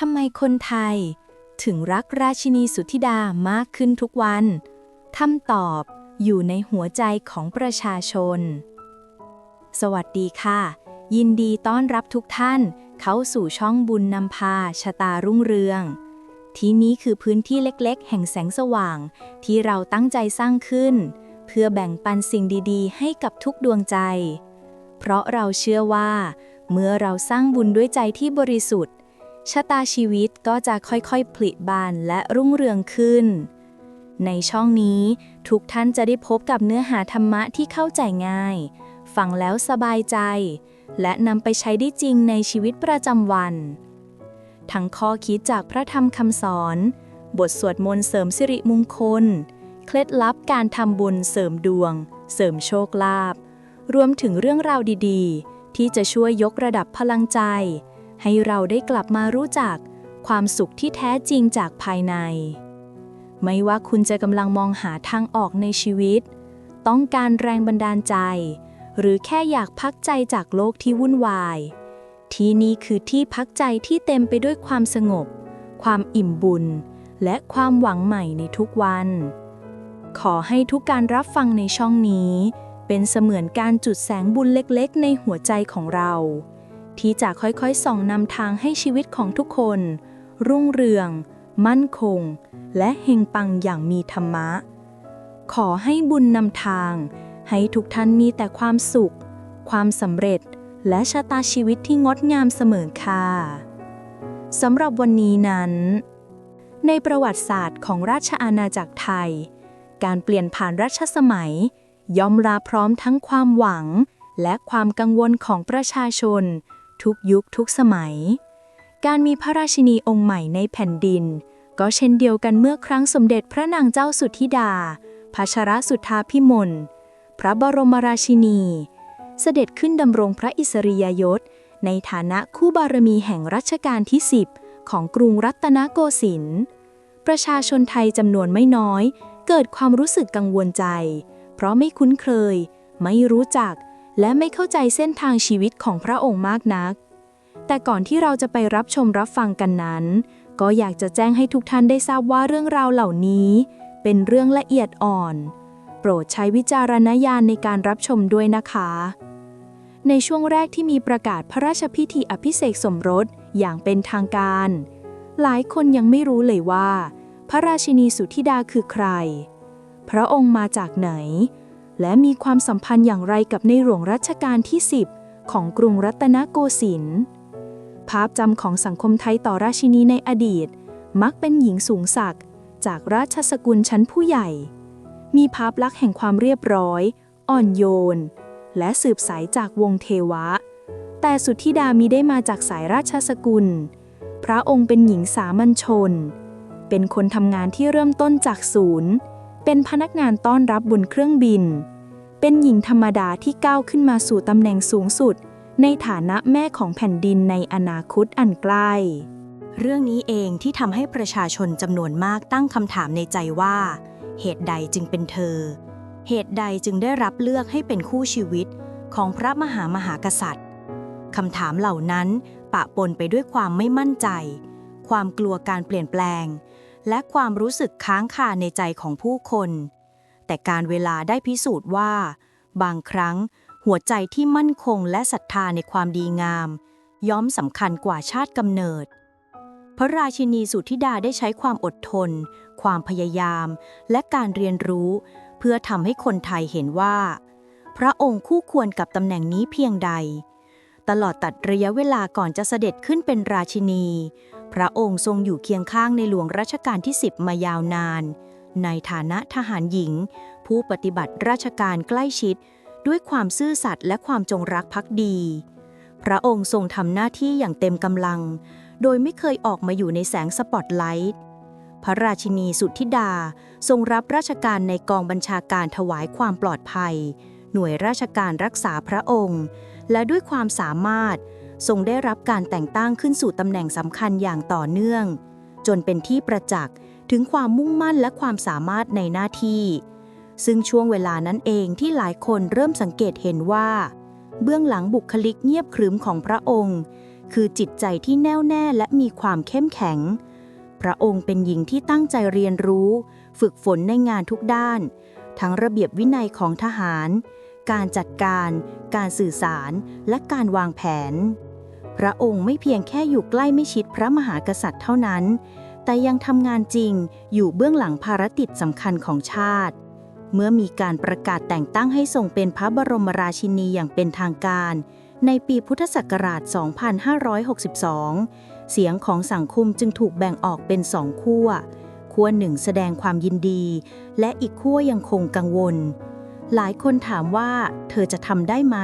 ทำไมคนไทย ถึงรักราชินีสุทธิดามากขึ้นทุกวันคำตอบอยู่ในหัวใจของประชาชน สวัสดีค่ะ ยินดีต้อนรับทุกท่าน เข้าสู่ช่องบุญนำพาชะตารุ่งเรือง ที่นี้คือพื้นที่เล็กๆ แห่งแสงสว่าง ที่เราตั้งใจสร้างขึ้น เพื่อแบ่งปันสิ่งดีๆ ให้กับทุกดวงใจ เพราะเราเชื่อว่า เมื่อเราสร้างบุญด้วยใจที่บริสุทธิ์ ชะตาชีวิตก็จะค่อยๆผลิบานและรุ่งเรืองขึ้น ในช่องนี้ทุกท่านจะได้พบกับเนื้อหาธรรมะที่เข้าใจง่าย ฟังแล้วสบายใจ และนำไปใช้ได้จริงในชีวิตประจำวัน ทั้งข้อคิดจากพระธรรมคำสอน บทสวดมนต์เสริมสิริมงคล เคล็ดลับการทำบุญเสริมดวง เสริมโชคลาภรวมถึงเรื่องราวดีๆ ที่จะช่วยยกระดับพลังใจ ให้เราได้กลับมารู้จักความสุขที่แท้จริงจากภายใน ไม่ว่าคุณจะกำลังมองหาทางออกในชีวิต ต้องการแรงบันดาลใจ หรือแค่อยากพักใจจากโลกที่วุ่นวาย ที่นี่คือที่พักใจที่เต็มไปด้วยความสงบ ความอิ่มบุญ และความหวังใหม่ในทุกวัน ขอให้ทุกการรับฟังในช่องนี้ เป็นเสมือนการจุดแสงบุญเล็กๆ ในหัวใจของเรา ที่จะค่อยๆส่องนำทางให้ชีวิตของทุกคน รุ่งเรือง มั่นคง และเฮงปังอย่างมีธรรมะ ขอให้บุญนำทาง ให้ทุกท่านมีแต่ความสุข ความสำเร็จ และชะตาชีวิตที่งดงามเสมอค่ะสำหรับวันนี้นั้น ในประวัติศาสตร์ของราชอาณาจักรไทย การเปลี่ยนผ่านรัชสมัย ย่อมลาพร้อมทั้งความหวัง และความกังวลของประชาชน ทุกยุคทุกสมัย การมีพระราชินีองค์ใหม่ในแผ่นดิน ก็เช่นเดียวกันเมื่อครั้งสมเด็จพระนางเจ้าสุทธิดาพัชรสุทธาพิมล พระบรมราชินี เสด็จขึ้นดำรงพระอิสริยยศ ในฐานะคู่บารมีแห่งรัชกาลที่ 10 ของกรุงรัตนโกสินทร์ ประชาชนไทยจำนวนไม่น้อย เกิดความรู้สึกกังวลใจ เพราะไม่คุ้นเคย ไม่รู้จัก และไม่เข้าใจเส้นทางชีวิตของพระองค์มากนัก แต่ก่อนที่เราจะไปรับชมรับฟังกันนั้น ก็อยากจะแจ้งให้ทุกท่านได้ทราบว่าเรื่องราวเหล่านี้ เป็นเรื่องละเอียดอ่อน โปรดใช้วิจารณญาณในการรับชมด้วยนะคะ ในช่วงแรกที่มีประกาศพระราชพิธีอภิเษกสมรสอย่างเป็นทางการ หลายคนยังไม่รู้เลยว่า พระราชินีสุธิดาคือใคร พระองค์มาจากไหน และมีความสัมพันธ์อย่างไรกับในหลวงรัชกาลที่ 10 ของกรุงรัตนโกสินทร์ภาพจำของสังคมไทยต่อราชินีในอดีต มักเป็นหญิงสูงศักดิ์จากราชสกุลชั้นผู้ใหญ่ มีภาพลักษณ์แห่งความเรียบร้อย อ่อนโยน และสืบสายจากวงเทวะ แต่สุทธิดามีได้มาจากสายราชสกุล พระองค์เป็นหญิงสามัญชน เป็นคนทำงานที่เริ่มต้นจากศูนย์ เป็นพนักงานต้อนรับบนเครื่องบิน เป็นหญิงธรรมดาที่ก้าวขึ้นมาสู่ตำแหน่งสูงสุด ในฐานะแม่ของแผ่นดินในอนาคตอันใกล้ เรื่องนี้เองที่ทำให้ประชาชนจำนวนมากตั้งคำถามในใจว่า เหตุใดจึงเป็นเธอ เหตุใดจึงได้รับเลือกให้เป็นคู่ชีวิตของพระมหามหากษัตริย์คำถามเหล่านั้นปะปนไปด้วยความไม่มั่นใจ ความกลัวการเปลี่ยนแปลง และความรู้สึกค้างคาในใจของผู้คน แต่การเวลาได้พิสูจน์ว่า บางครั้ง หัวใจที่มั่นคงและศรัทธาในความดีงามย่อมสำคัญกว่าชาติกำเนิด พระราชินีสุธิดาได้ใช้ความอดทน ความพยายาม และการเรียนรู้ เพื่อทำให้คนไทยเห็นว่า พระองค์คู่ควรกับตำแหน่งนี้เพียงใดตลอดตัดระยะเวลาก่อนจะเสด็จขึ้นเป็นราชินี พระองค์ทรงอยู่เคียงข้างในหลวงรัชกาลที่ 10 มายาวนาน ในฐานะทหารหญิง ผู้ปฏิบัติราชการใกล้ชิด ด้วยความซื่อสัตย์และความจงรักภักดี พระองค์ทรงทำหน้าที่อย่างเต็มกำลัง โดยไม่เคยออกมาอยู่ในแสงสปอตไลท์พระราชินีสุทธิดาทรงรับราชการในกองบัญชาการถวายความปลอดภัย หน่วยราชการรักษาพระองค์ และด้วยความสามารถ ทรงได้รับการแต่งตั้งขึ้นสู่ตำแหน่งสำคัญอย่างต่อเนื่อง จนเป็นที่ประจักษ์ถึงความมุ่งมั่นและความสามารถในหน้าที่ ซึ่งช่วงเวลานั้นเองที่หลายคนเริ่มสังเกตเห็นว่า เบื้องหลังบุคลิกเงียบขรึมของพระองค์คคือจิตใจที่แน่วแน่และมีความเข้มแข็ง พระองค์เป็นหญิงที่ตั้งใจเรียนรู้ ฝึกฝนในงานทุกด้าน ทั้งระเบียบวินัยของทหาร การจัดการ การสื่อสาร และการวางแผน พระองค์ไม่เพียงแค่อยู่ใกล้ไม่ชิดพระมหากษัตริย์เท่านั้น แต่ยังทำงานจริงอยู่เบื้องหลังภารกิจสำคัญของชาติ เมื่อมีการประกาศแต่งตั้งให้ทรงเป็นพระบรมราชินีอย่างเป็นทางการ ในปีพุทธศักราช 2562 เสียงของสังคมจึงถูกแบ่งออกเป็นสองขั้ว ขั้วหนึ่งแสดงความยินดี และอีกขั้วยังคงกังวล หลายคนถามว่า เธอจะทำได้ไหม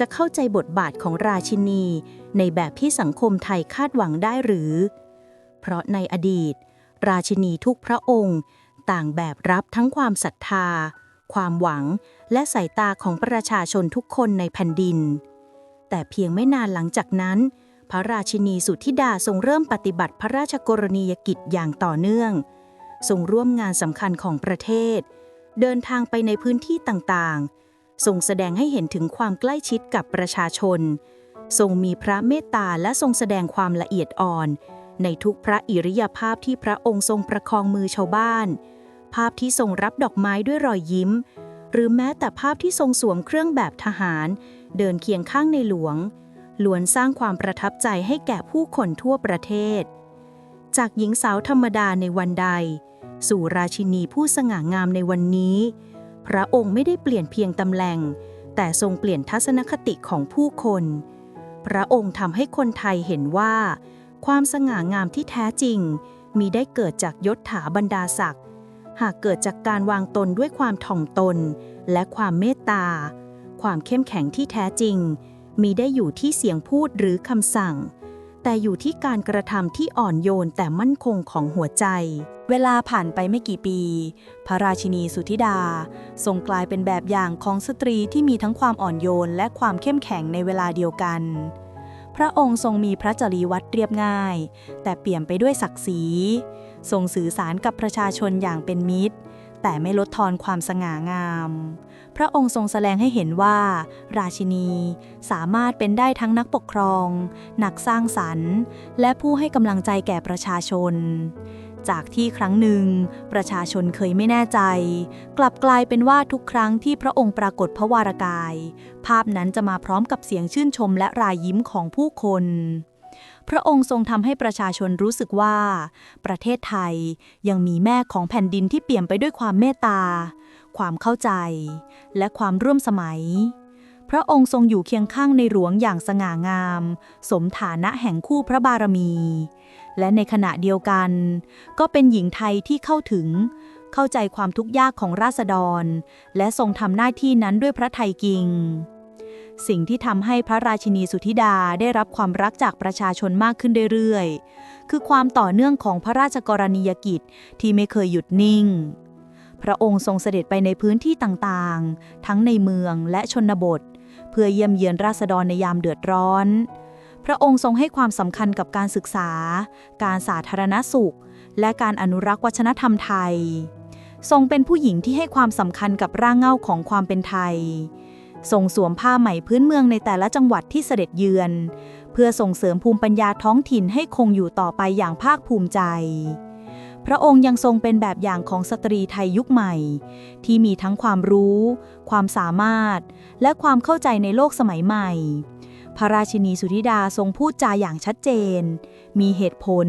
จะเข้าใจบทบาทของราชินี ในแบบที่สังคมไทยคาดหวังได้หรือ เพราะในอดีต ราชินีทุกพระองค์ ต่างแบบรับทั้งความศรัทธา ความหวังและสายตาของประชาชนทุกคนในแผ่นดิน แต่เพียงไม่นานหลังจากนั้น พระราชินีสุทธิดาทรงเริ่มปฏิบัติพระราชกรณียกิจอย่างต่อเนื่อง ทรงร่วมงานสำคัญของประเทศ เดินทางไปในพื้นที่ต่างๆ ทรงแสดงให้เห็นถึงความใกล้ชิดกับประชาชน ทรงมีพระเมตตาและทรงแสดงความละเอียดอ่อน ในทุกพระอิริยาภาพที่พระองค์ทรงประคองมือชาวบ้าน ภาพที่ทรงรับดอกไม้ด้วยรอยยิ้ม หรือแม้แต่ภาพที่ทรงสวมเครื่องแบบทหาร เดินเคียงข้างในหลวงล้วนสร้างความประทับใจให้แก่ผู้คนทั่วประเทศ จากหญิงสาวธรรมดาในวันใด สู่ราชินีผู้สง่างามในวันนี้ พระองค์ไม่ได้เปลี่ยนเพียงตำแหน่ง แต่ทรงเปลี่ยนทัศนคติของผู้คน พระองค์ทำให้คนไทยเห็นว่า ความสง่างามที่แท้จริง มีได้เกิดจากยศถาบรรดาศักดิ์หากเกิดจากการวางตนด้วยความถ่อมตน และความเมตตา ความเข้มแข็งที่แท้จริง มีได้อยู่ที่เสียงพูดหรือคำสั่ง แต่อยู่ที่การกระทำที่อ่อนโยนแต่มั่นคงของหัวใจ เวลาผ่านไปไม่กี่ปี พระราชินีสุธิดา ทรงกลายเป็นแบบอย่างของสตรีที่มีทั้งความอ่อนโยนและความเข้มแข็งในเวลาเดียวกัน พระองค์ทรงมีพระจริยวัตรเรียบง่าย แต่เปี่ยมไปด้วยศักดิ์ศรี ทรงสื่อสารกับประชาชนอย่างเป็นมิตร แต่ไม่ลดทอนความสง่างาม พระองค์ทรงแสดงให้เห็นว่า ราชินีสามารถเป็นได้ทั้งนักปกครอง นักสร้างสรรค์ และผู้ให้กำลังใจแก่ประชาชน จากที่ครั้งหนึ่ง ประชาชนเคยไม่แน่ใจ กลับกลายเป็นว่าทุกครั้งที่พระองค์ปรากฏพระวรากาย ภาพนั้นจะมาพร้อมกับเสียงชื่นชมและรายยิ้มของผู้คน พระองค์ทรงทำให้ประชาชนรู้สึกว่า ประเทศไทยยังมีแม่ของแผ่นดินที่เปี่ยมไปด้วยความเมตตา ความเข้าใจ และความร่วมสมัย พระองค์ทรงอยู่เคียงข้างในหลวงอย่างสง่างาม สมฐานะแห่งคู่พระบารมี และในขณะเดียวกัน ก็เป็นหญิงไทยที่เข้าถึง เข้าใจความทุกข์ยากของราษฎร และทรงทำหน้าที่นั้นด้วยพระไทยจริง สิ่งที่ทำให้พระราชินีสุธิดาได้รับความรักจากประชาชนมากขึ้นเรื่อยๆ คือความต่อเนื่องของพระราชกรณียกิจที่ไม่เคยหยุดนิ่งพระองค์ทรงเสด็จไปในพื้นที่ต่างๆ ทั้งในเมืองและชนบท เพื่อเยี่ยมเยือนราษฎรในยามเดือดร้อน พระองค์ทรงให้ความสำคัญกับการศึกษา การสาธารณสุข และการอนุรักษ์วัฒนธรรมไทย ทรงเป็นผู้หญิงที่ให้ความสำคัญกับร่างเงาของความเป็นไทย ทรงสวมผ้าไหมพื้นเมืองในแต่ละจังหวัดที่เสด็จเยือน เพื่อส่งเสริมภูมิปัญญาท้องถิ่นให้คงอยู่ต่อไปอย่างภาคภูมิใจ พระองค์ยังทรงเป็นแบบอย่างของสตรีไทยยุคใหม่ ที่มีทั้งความรู้ ความสามารถ และความเข้าใจในโลกสมัยใหม่ พระราชินีสุธิดาทรงพูดจาอย่างชัดเจน มีเหตุผล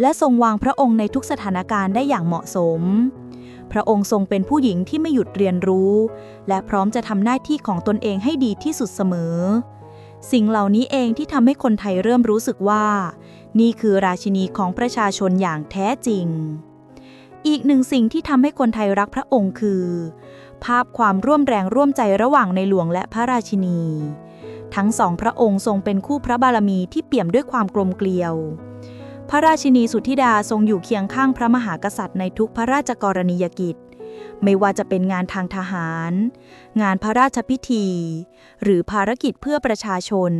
และทรงวางพระองค์ในทุกสถานการณ์ได้อย่างเหมาะสม พระองค์ทรงเป็นผู้หญิงที่ไม่หยุดเรียนรู้ และพร้อมจะทำหน้าที่ของตนเองให้ดีที่สุดเสมอ สิ่งเหล่านี้เองที่ทำให้คนไทยเริ่มรู้สึกว่า นี่คือราชินีของประชาชนอย่างแท้จริง อีกหนึ่งสิ่งที่ทำให้คนไทยรักพระองค์คือ ภาพความร่วมแรงร่วมใจระหว่างในหลวงและพระราชินี ทั้งสองพระองค์ทรงเป็นคู่พระบารมีที่เปี่ยมด้วยความกลมเกลียว พระราชินีสุทธิดาทรงอยู่เคียงข้างพระมหากษัตริย์ในทุกพระราชกรณียกิจ ไม่ว่าจะเป็นงานทางทหาร งานพระราชพิธี หรือภารกิจเพื่อประชาชน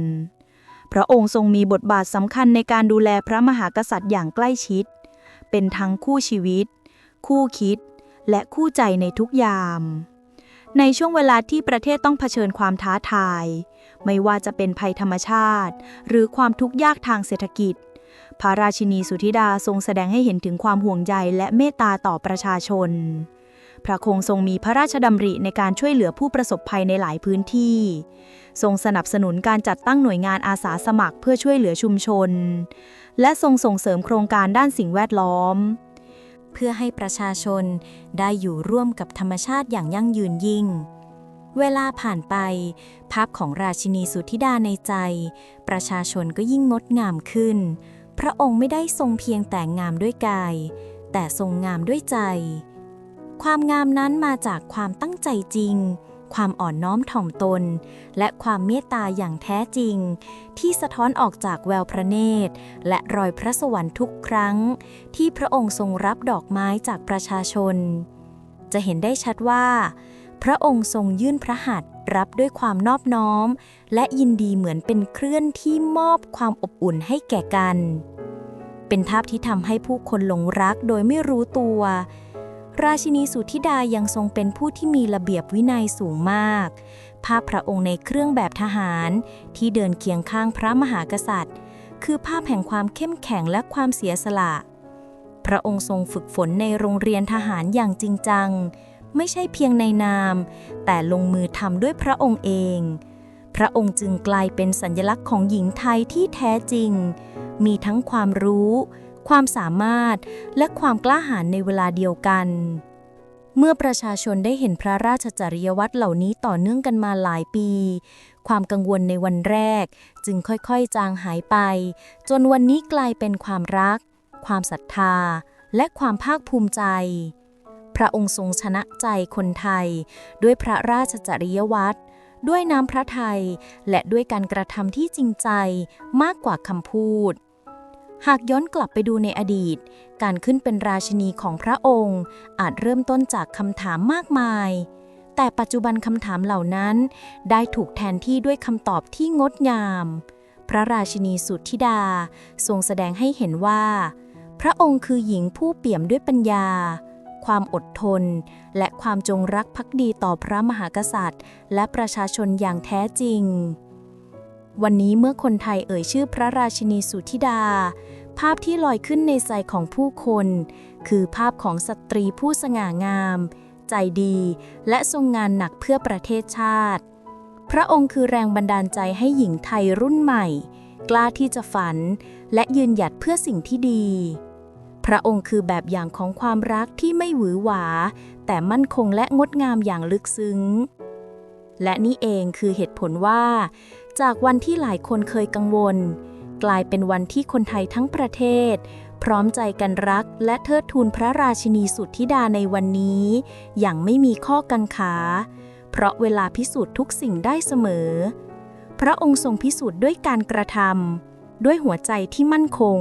พระองค์ทรงมีบทบาทสำคัญในการดูแลพระมหากษัตริย์อย่างใกล้ชิด เป็นทั้งคู่ชีวิต คู่คิด และคู่ใจในทุกยาม ในช่วงเวลาที่ประเทศต้องเผชิญความท้าทาย ไม่ว่าจะเป็นภัยธรรมชาติ หรือความทุกข์ยากทางเศรษฐกิจพระราชินีสุธิดาทรงแสดงให้เห็นถึงความห่วงใยและเมตตาต่อประชาชน พระคงทรงมีพระราชดำริในการช่วยเหลือผู้ประสบภัยในหลายพื้นที่ ทรงสนับสนุนการจัดตั้งหน่วยงานอาสาสมัครเพื่อช่วยเหลือชุมชน และทรงส่งเสริมโครงการด้านสิ่งแวดล้อม เพื่อให้ประชาชนได้อยู่ร่วมกับธรรมชาติอย่างยั่งยืนยิ่ง เวลาผ่านไป ภาพของราชินีสุธิดาในใจ ประชาชนก็ยิ่งงดงามขึ้น พระองค์ไม่ได้ทรงเพียงแต่งามด้วยกาย แต่ทรงงามด้วยใจ ความงามนั้นมาจากความตั้งใจจริง ความอ่อนน้อมถ่อมตน และความเมตตาอย่างแท้จริง ที่สะท้อนออกจากแววพระเนตร และรอยพระสวรรค์ทุกครั้ง ที่พระองค์ทรงรับดอกไม้จากประชาชน จะเห็นได้ชัดว่า พระองค์ทรงยื่นพระหัตถ์รับด้วยความนอบน้อม และยินดีเหมือนเป็นเคลื่อนที่มอบความอบอุ่นให้แก่กัน เป็นภาพที่ทำให้ผู้คนหลงรักโดยไม่รู้ตัว ราชินีสุธิดายังทรงเป็นผู้ที่มีระเบียบวินัยสูงมาก ภาพพระองค์ในเครื่องแบบทหารที่เดินเคียงข้างพระมหากษัตริย์ คือภาพแห่งความเข้มแข็งและความเสียสละ พระองค์ทรงฝึกฝนในโรงเรียนทหารอย่างจริงจัง ไม่ใช่เพียงในนาม แต่ลงมือทำด้วยพระองค์เอง พระองค์จึงกลายเป็นสัญลักษณ์ของหญิงไทยที่แท้จริง มีทั้งความรู้ ความสามารถ และความกล้าหาญในเวลาเดียวกัน เมื่อประชาชนได้เห็นพระราชจริยวัตรเหล่านี้ต่อเนื่องกันมาหลายปี ความกังวลในวันแรก จึงค่อยๆ จางหายไป จนวันนี้กลายเป็นความรัก ความศรัทธา และความภาคภูมิใจ พระองค์ทรงชนะใจคนไทย ด้วยพระราชจริยวัตรด้วยน้ำพระทัยและด้วยการกระทำที่จริงใจมากกว่าคำพูด หากย้อนกลับไปดูในอดีต การขึ้นเป็นราชินีของพระองค์ อาจเริ่มต้นจากคำถามมากมาย แต่ปัจจุบันคำถามเหล่านั้น ได้ถูกแทนที่ด้วยคำตอบที่งดงาม พระราชินีสุทธิดา ทรงแสดงให้เห็นว่า พระองค์คือหญิงผู้เปี่ยมด้วยปัญญา ความอดทน และความจงรักภักดีต่อพระมหากษัตริย์ และประชาชนอย่างแท้จริง วันนี้เมื่อคนไทยเอ่ยชื่อพระราชินีสุธิดา ภาพที่ลอยขึ้นในใจของผู้คน คือภาพของสตรีผู้สง่างาม ใจดี และทรงงานหนักเพื่อประเทศชาติ พระองค์คือแรงบันดาลใจให้หญิงไทยรุ่นใหม่ กล้าที่จะฝัน และยืนหยัดเพื่อสิ่งที่ดี พระองค์คือแบบอย่างของความรักที่ไม่หวือหวา แต่มั่นคงและงดงามอย่างลึกซึ้ง และนี่เองคือเหตุผลว่า จากวันที่หลายคนเคยกังวล กลายเป็นวันที่คนไทยทั้งประเทศ พร้อมใจกันรักและเทิดทูนพระราชินีสุทธิดาในวันนี้ อย่างไม่มีข้อกังขา เพราะเวลาพิสูจน์ทุกสิ่งได้เสมอ พระองค์ทรงพิสูจน์ด้วยการกระทำด้วยหัวใจที่มั่นคง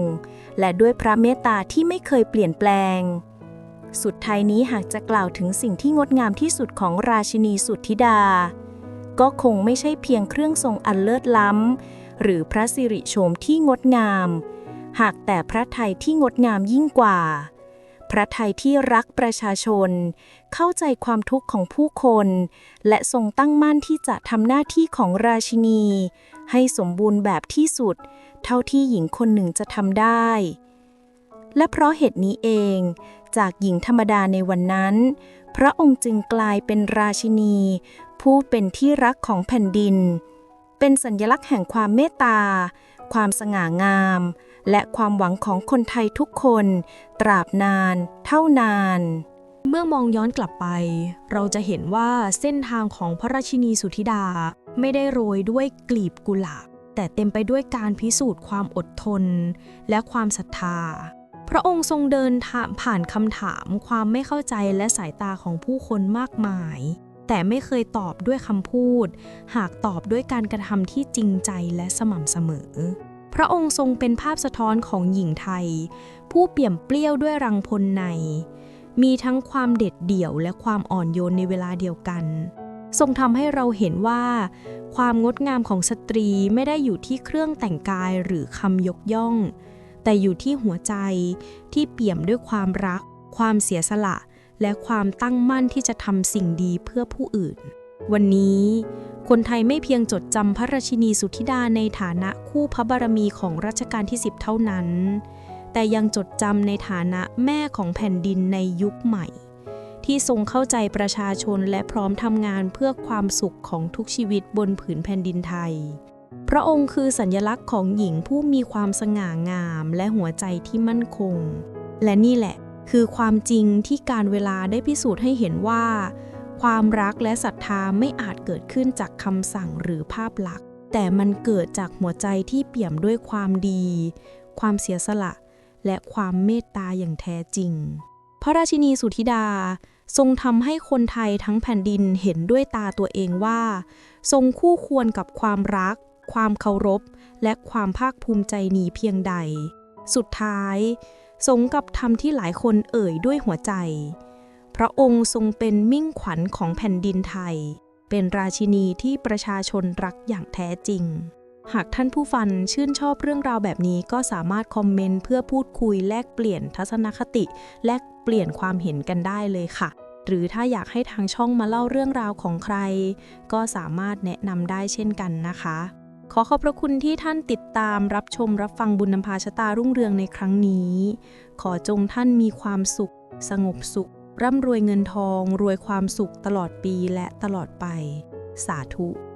และด้วยพระเมตตาที่ไม่เคยเปลี่ยนแปลงสุดท้ายนี้หากจะกล่าวถึงสิ่งที่งดงามที่สุดของราชินีสุทธิดา ก็คงไม่ใช่เพียงเครื่องทรงอันเลิศล้ำ หรือพระสิริโฉมที่งดงาม หากแต่พระไทยที่งดงามยิ่งกว่า พระไทยที่รักประชาชน เข้าใจความทุกข์ของผู้คน และทรงตั้งมั่นที่จะทำหน้าที่ของราชินี ให้สมบูรณ์แบบที่สุด เท่าที่หญิงคนหนึ่งจะทำได้ และเพราะเหตุนี้เอง จากหญิงธรรมดาในวันนั้นพระองค์จึงกลายเป็นราชินี ผู้เป็นที่รักของแผ่นดิน เป็นสัญลักษณ์แห่งความเมตตา ความสง่างาม และความหวังของคนไทยทุกคน ตราบนาน เท่านาน เมื่อมองย้อนกลับไป เราจะเห็นว่าเส้นทางของพระราชินีสุธิดาไม่ได้โรยด้วยกลีบกุหลาบ แต่เต็มไปด้วยการพิสูจน์ความอดทน และความศรัทธาพระองค์ทรงเดินทางผ่านคำถาม ความไม่เข้าใจและสายตาของผู้คนมากมาย แต่ไม่เคยตอบด้วยคำพูด หากตอบด้วยการกระทำที่จริงใจและสม่ำเสมอ พระองค์ทรงเป็นภาพสะท้อนของหญิงไทย ผู้เปี่ยมเปรี้ยวด้วยรังพลใน มีทั้งความเด็ดเดี่ยวและความอ่อนโยนในเวลาเดียวกัน ทรงทำให้เราเห็นว่า ความงดงามของสตรีไม่ได้อยู่ที่เครื่องแต่งกายหรือคำยกย่อง แต่อยู่ที่หัวใจที่เปี่ยมด้วยความรัก ความเสียสละ และความตั้งมั่นที่จะทำสิ่งดีเพื่อผู้อื่น วันนี้คนไทยไม่เพียงจดจำพระราชินีสุธิดาในฐานะคู่พระบารมีของรัชกาลที่ 10 เท่านั้น แต่ยังจดจำในฐานะแม่ของแผ่นดินในยุคใหม่ ที่ทรงเข้าใจประชาชนและพร้อมทำงานเพื่อความสุขของทุกชีวิตบนผืนแผ่นดินไทย พระองค์คือสัญลักษณ์ของหญิงผู้มีความสง่างามและหัวใจที่มั่นคง และนี่แหละ คือความจริงที่การเวลาได้พิสูจน์ให้เห็นว่า ความรักและศรัทธาไม่อาจเกิดขึ้นจากคำสั่งหรือภาพลักษณ์ แต่มันเกิดจากหัวใจที่เปี่ยมด้วยความดี ความเสียสละ และความเมตตาอย่างแท้จริง พระราชินีสุธิดาทรงทำให้คนไทยทั้งแผ่นดินเห็นด้วยตาตัวเองว่า ทรงคู่ควรกับความรัก ความเคารพ และความภาคภูมิใจนี้เพียงใด สุดท้าย สงกับธรรมที่หลายคนเอ่ยด้วยหัวใจ พระองค์ทรงเป็นมิ่งขวัญของแผ่นดินไทย เป็นราชินีที่ประชาชนรักอย่างแท้จริง หากท่านผู้ฟังชื่นชอบเรื่องราวแบบนี้ก็สามารถคอมเมนต์เพื่อพูดคุยแลกเปลี่ยนทัศนคติ แลกเปลี่ยนความเห็นกันได้เลยค่ะ หรือถ้าอยากให้ทางช่องมาเล่าเรื่องราวของใคร ก็สามารถแนะนำได้เช่นกันนะคะ ขอขอบพระคุณที่ท่านติดตามรับชมรับฟังบุญนำพาชะตารุ่งเรืองในครั้งนี้ ขอจงท่านมีความสุข สงบสุข ร่ำรวยเงินทอง รวยความสุขตลอดปีและตลอดไป สาธุ